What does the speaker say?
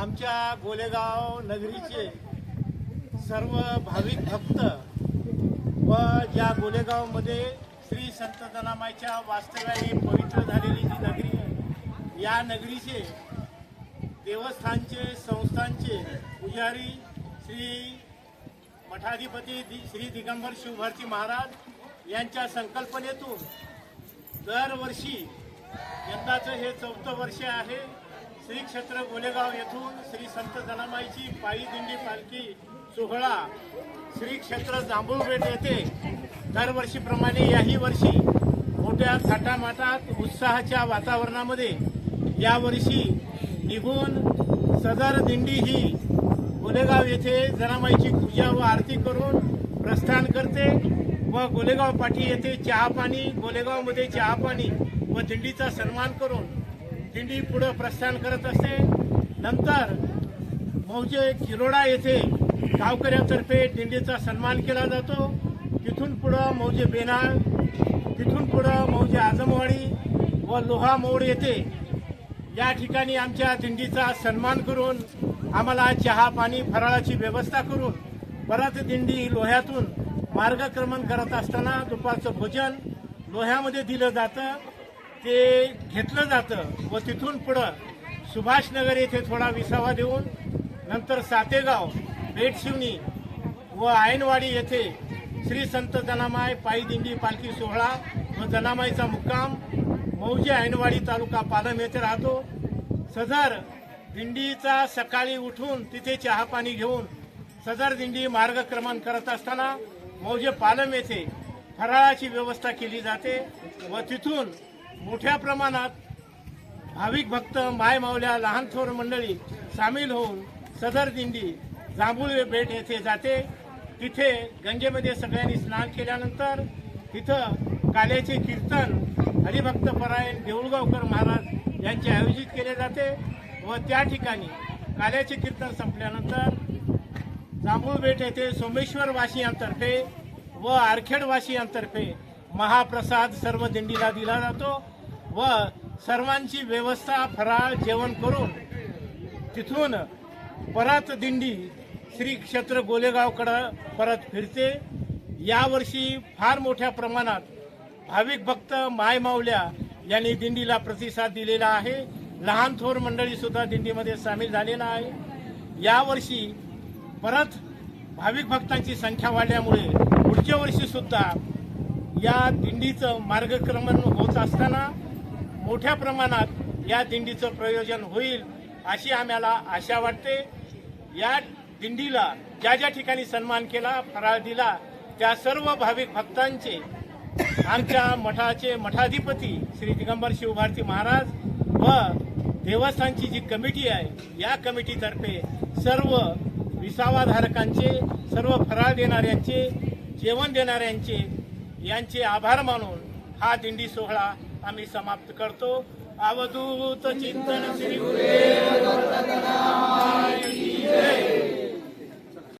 आमच्या गोलेगाव नगरीचे सर्व भाविक भक्त व ज्या गोलेगावमध्ये श्री संत जनामाईच्या वास्तव्याने पवित्र झालेली जी नगरी आहे या नगरीचे देवस्थानचे संस्थांचे पुजारी श्री मठाधिपती दि- श्री दिगंबर शिवभारती महाराज यांच्या संकल्पनेतून दरवर्षी यंदाचं हे चौथं वर्ष आहे. श्री क्षेत्र गोलेगाव येथून श्री संत जनामाईची पायी दिंडी पालखी सोहळा श्री क्षेत्र जांभूळबेट येथे दरवर्षीप्रमाणे याही वर्षी मोठ्या थाटामाटात उत्साहाच्या वातावरणामध्ये यावर्षी निघून सदर दिंडी ही गोलेगाव येथे जनामाईची पूजा व आरती करून प्रस्थान करते. व गोलेगाव पाठी येथे चहापाणी गोलेगावमध्ये चहापाणी व दिंडीचा सन्मान करून दिंडी पुढं प्रस्थान करत असते. नंतर मौजे किरोडा येथे गावकऱ्यांतर्फे दिंडीचा सन्मान केला जातो. तिथून पुढं मौजे बेनाळ तिथून पुढं मौजे आजमवाडी व लोहा मोड येथे या ठिकाणी आमच्या दिंडीचा सन्मान करून आम्हाला चहा पाणी फराळाची व्यवस्था करून परत दिंडी लोह्यातून मार्गक्रमण करत असताना दुपारचं भोजन लोह्यामध्ये दिलं जातं. ते घेतलं जातं व तिथून पुढं सुभाषनगर येथे थोडा विसावा देऊन नंतर सातेगाव बेटशिवनी व आयनवाडी येथे श्री संत जनामाय पायी दिंडी पालखी सोहळा व जनामाईचा मुक्काम मौजे ऐनवाडी तालुका पालम येथे राहतो. सदर दिंडीचा सकाळी उठून तिथे चहापाणी घेऊन सदर दिंडी मार्गक्रमण करत असताना मौजे पालम येथे फराळाची व्यवस्था केली जाते व तिथून मोठ्या प्रमाणात भाविक भक्त माय मावल्या लहान थोर मंडळी सामील होऊन सदर दिंडी जांभूळ बेट येथे जाते. तिथे गंगेमध्ये सगळ्यांनी स्नान केल्यानंतर तिथं काल्याचे कीर्तन हरिभक्त परायण देऊळगावकर महाराज यांचे आयोजित केले जाते व त्या ठिकाणी काल्याचे कीर्तन संपल्यानंतर बेट येथे सोमेश्वर वासियांतर्फे व आरखेड वासियांतर्फे महाप्रसाद सर्व दिंडीला दिला जातो व सर्वांची व्यवस्था फराळ जेवण करून तिथून परत दिंडी श्री क्षेत्र गोलेगावकडं परत फिरते. यावर्षी फार मोठ्या प्रमाणात भाविक भक्त मायमावल्या यांनी दिंडीला प्रतिसाद दिलेला आहे. लहान थोर मंडळी सुद्धा दिंडीमध्ये सामील झालेला आहे. यावर्षी परत भाविक भक्तांची संख्या वाढल्यामुळे पुढच्या वर्षी सुद्धा या दिंडीचं मार्गक्रमण होत असताना मोठ्या प्रमाणात या दिंडीचं प्रयोजन होईल अशी आम्हाला आशा वाटते. या दिंडीला ज्या ज्या ठिकाणी सन्मान केला फराळ दिला त्या सर्व भाविक भक्तांचे आमच्या मठाचे मठाधिपती श्री दिगंबर शिवभारती महाराज व देवस्थानची जी कमिटी आहे या कमिटीतर्फे सर्व विसावाधारकांचे सर्व फराळ देणाऱ्यांचे जेवण देणाऱ्यांचे यांचे आभार मानून हा दिंडी सोहळा आम्ही समाप्त करतो. अवधूत चिंतन श्री